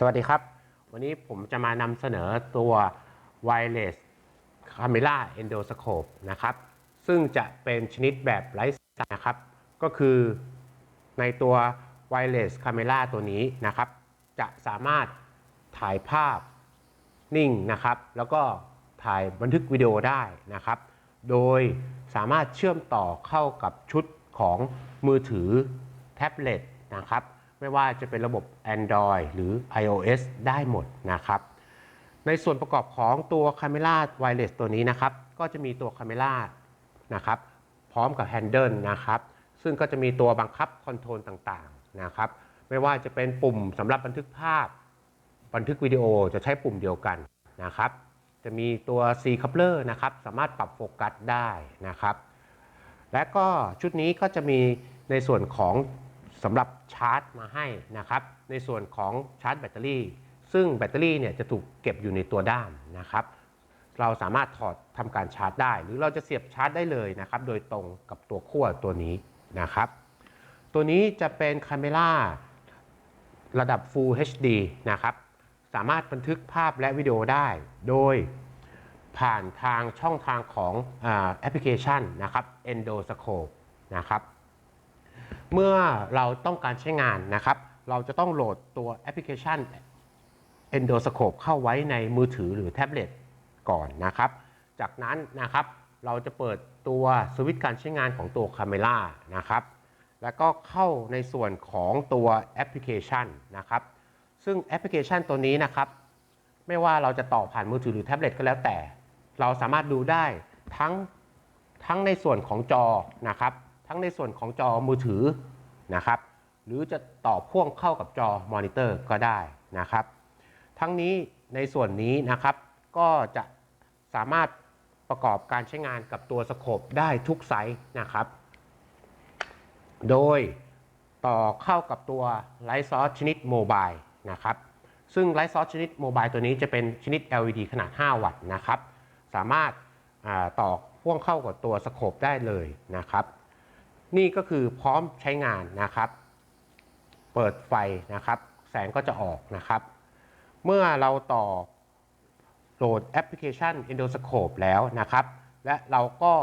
สวัสดีครับ วันนี้ผมจะมานำเสนอตัว Wireless Camera Endoscope นะครับ ซึ่งจะเป็นชนิดแบบไร้สายนะครับ ก็คือในตัว Wireless Camera ตัวนี้นะครับ จะสามารถถ่ายภาพนิ่งนะครับ แล้วก็ถ่ายบันทึกวิดีโอได้นะครับ โดยสามารถเชื่อมต่อเข้ากับชุดของมือถือแท็บเล็ตนะครับ ไม่ว่าจะเป็นระบบ Android หรือ iOS ได้หมดนะครับ ในส่วนประกอบของตัว Camera Wireless ตัวนี้นะครับ ก็จะมีตัว Camera นะครับ พร้อมกับ Handle นะครับ ซึ่งก็จะมีตัวบังคับคอนโทรลต่างๆนะครับ ไม่ว่าจะเป็นปุ่มสำหรับบันทึกภาพ บันทึกวิดีโอจะใช้ปุ่มเดียวกันนะครับ จะมีตัว C coupler นะครับ สามารถปรับโฟกัสได้นะครับ และก็ชุดนี้ก็จะมีในส่วนของ สำหรับชาร์จมาให้นะครับ ในส่วนของชาร์จแบตเตอรี่ ซึ่งแบตเตอรี่เนี่ยจะถูกเก็บอยู่ในตัวด้ามนะครับ เราสามารถถอดทำการชาร์จได้ หรือเราจะเสียบชาร์จได้เลยนะครับ โดยตรงกับตัวขั้วตัวนี้นะครับ ตัวนี้จะเป็นคาเมล่าระดับ Full HD นะครับ สามารถบันทึกภาพและวิดีโอได้ โดยผ่านทางช่องทางของอแอปพลิเคชันนะครับ Endoscope นะครับ เมื่อเราต้องการใช้งานนะครับ เราจะต้องโหลดตัวแอปพลิเคชัน Endoscope เข้าไว้ในมือถือหรือแท็บเล็ตก่อนนะครับ จากนั้นนะครับเราจะเปิดตัวสวิตช์การใช้งานของตัว Camera นะครับ แล้วก็เข้าในส่วนของตัวแอปพลิเคชันนะครับ ซึ่งแอปพลิเคชันตัวนี้นะครับ ไม่ว่าเราจะต่อผ่านมือถือหรือแท็บเล็ตก็แล้วแต่ เราสามารถดูได้ทั้งทั้งในส่วนของจอนะครับ ทั้งในส่วนของจอมือถือนะครับ หรือจะต่อพ่วงเข้ากับจอมอนิเตอร์ก็ได้นะครับ ทั้งนี้ในส่วนนี้นะครับ ก็จะสามารถประกอบการใช้งานกับตัวสโคปได้ทุกไซส์นะครับ โดยต่อเข้ากับตัวไลท์ซอสชนิดโมบายนะครับ ซึ่งไลท์ซอสชนิดโมบายตัวนี้จะเป็นชนิด LED ขนาด 5 วัตต์นะครับ สามารถาต่อพ่วงเข้ากับตัวสโคปได้เลยนะครับ นี่ก็คือพร้อมใช้งานนะครับ เปิดไฟนะครับ แสงก็จะออกนะครับ เมื่อเราต่อโหลดแอปพลิเคชัน Endoscope แล้วนะครับ และเราก็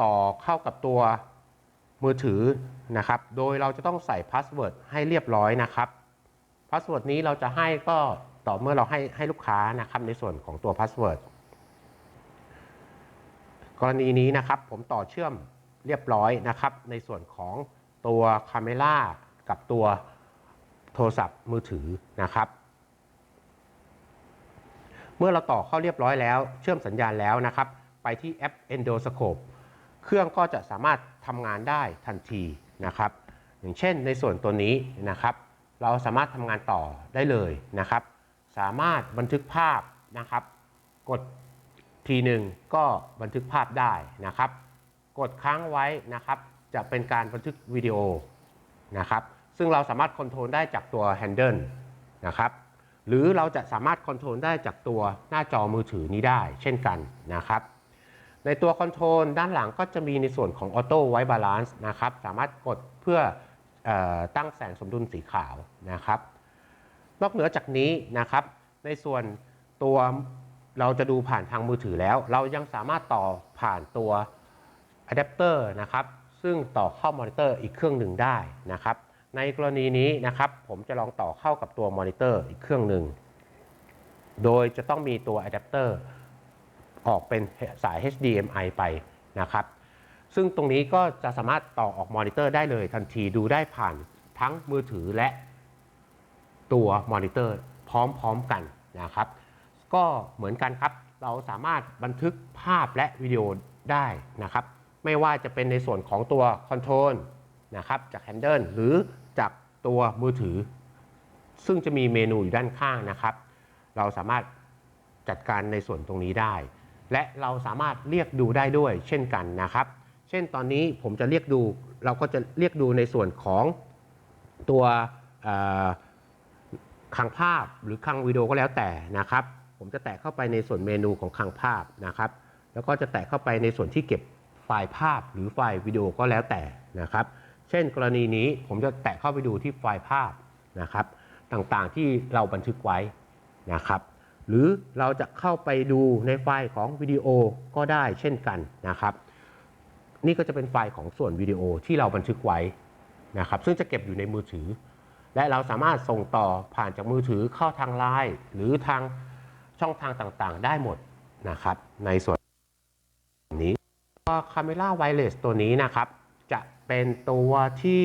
ต่อเข้ากับตัวมือถือนะครับ โดยเราจะต้องใส่พาสเวิร์ดให้เรียบร้อยนะครับพาสเวิร์ดนี้เราจะให้ก็ต่อเมื่อเราให้ให้ลูกค้านะครับในส่วนของตัวพาสเวิร์ดกรณีนี้นะครับผมต่อเชื่อม เรียบร้อยนะครับ ในส่วนของตัวคาเมล่ากับตัวโทรศัพท์มือถือนะครับ เมื่อเราต่อเข้าเรียบร้อยแล้ว เชื่อมสัญญาณแล้วนะครับ ไปที่แอป Endoscope เครื่องก็จะสามารถทำงานได้ทันทีนะครับ อย่างเช่นในส่วนตัวนี้นะครับ เราสามารถทำงานต่อได้เลยนะครับ สามารถบันทึกภาพนะครับ กดทีหนึ่งก็บันทึกภาพได้นะครับ กดค้างไว้นะครับ จะเป็นการบันทึกวิดีโอนะครับ ซึ่งเราสามารถคอนโทรลได้จากตัว Handle นะครับ หรือเราจะสามารถคอนโทรลได้จากตัวหน้าจอมือถือนี้ได้ เช่นกันนะครับ ในตัวคอนโทรลด้านหลังก็จะมีในส่วนของ Auto White Balance นะครับ สามารถกดเพื่อออตั้งแสงสมดุลสีขาวนะครับ นอกเหนือจากนี้นะครับ ในส่วนตัวเราจะดูผ่านทางมือถือแล้ว เรายังสามารถต่อผ่านตัว อะแดปเตอร์นะครับซึ่งต่อเข้ามอนิเตอร์อีกเครื่องหนึ่งได้นะครับ ในกรณีนี้นะครับผมจะลองต่อเข้ากับตัวมอนิเตอร์อีกเครื่องหนึ่ง โดยจะต้องมีตัวอะแดปเตอร์ออกเป็นสาย HDMI ไปนะครับ ซึ่งตรงนี้ก็จะสามารถต่อออกมอนิเตอร์ได้เลยทันทีดูได้ผ่านทั้งมือถือและตัวมอนิเตอร์พร้อมๆกันนะครับ ก็เหมือนกันครับ เราสามารถบันทึกภาพและวิดีโอได้นะครับ ไม่ว่าจะเป็นในส่วนของตัวคอนโทรลนะครับจาก Handle หรือจากตัวมือถือ ซึ่งจะมีเมนูอยู่ด้านข้างนะครับ เราสามารถจัดการในส่วนตรงนี้ได้ และเราสามารถเรียกดูได้ด้วยเช่นกันนะครับ เช่นตอนนี้ผมจะเรียกดูเราก็จะเรียกดูในส่วนของตัวคลังภาพหรือคลังวิดีโอก็แล้วแต่นะครับ ผมจะแตะเข้าไปในส่วนเมนูของคลังภาพนะครับ แล้วก็จะแตะเข้าไปในส่วนที่เก็บ ไฟล์ภาพหรือไฟล์วิดีโอก็แล้วแต่นะครับ เช่นกรณีนี้ผมจะแตะเข้าไปดูที่ไฟล์ภาพนะครับ ต่างๆที่เราบันทึกไว้นะครับ หรือเราจะเข้าไปดูในไฟล์ของวิดีโอก็ได้เช่นกันนะครับ นี่ก็จะเป็นไฟล์ของส่วนวิดีโอที่เราบันทึกไว้นะครับ ซึ่งจะเก็บอยู่ในมือถือ และเราสามารถส่งต่อผ่านจากมือถือเข้าทางไลน์หรือทางช่องทางต่างๆ ได้หมดนะครับ ในส่วนนี้ ตัว Camera Wireless ตัวนี้นะครับ จะเป็นตัวที่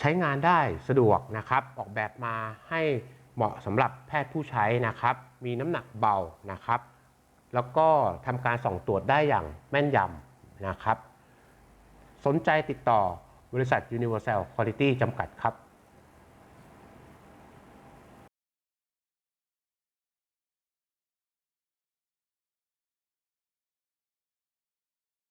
ใช้งานได้สะดวกนะครับ ออกแบบมาให้เหมาะสำหรับแพทย์ผู้ใช้นะครับ มีน้ำหนักเบานะครับ แล้วก็ทำการส่องตรวจได้อย่างแม่นยำนะครับ สนใจติดต่อบริษัท Universal Quality จำกัดครับ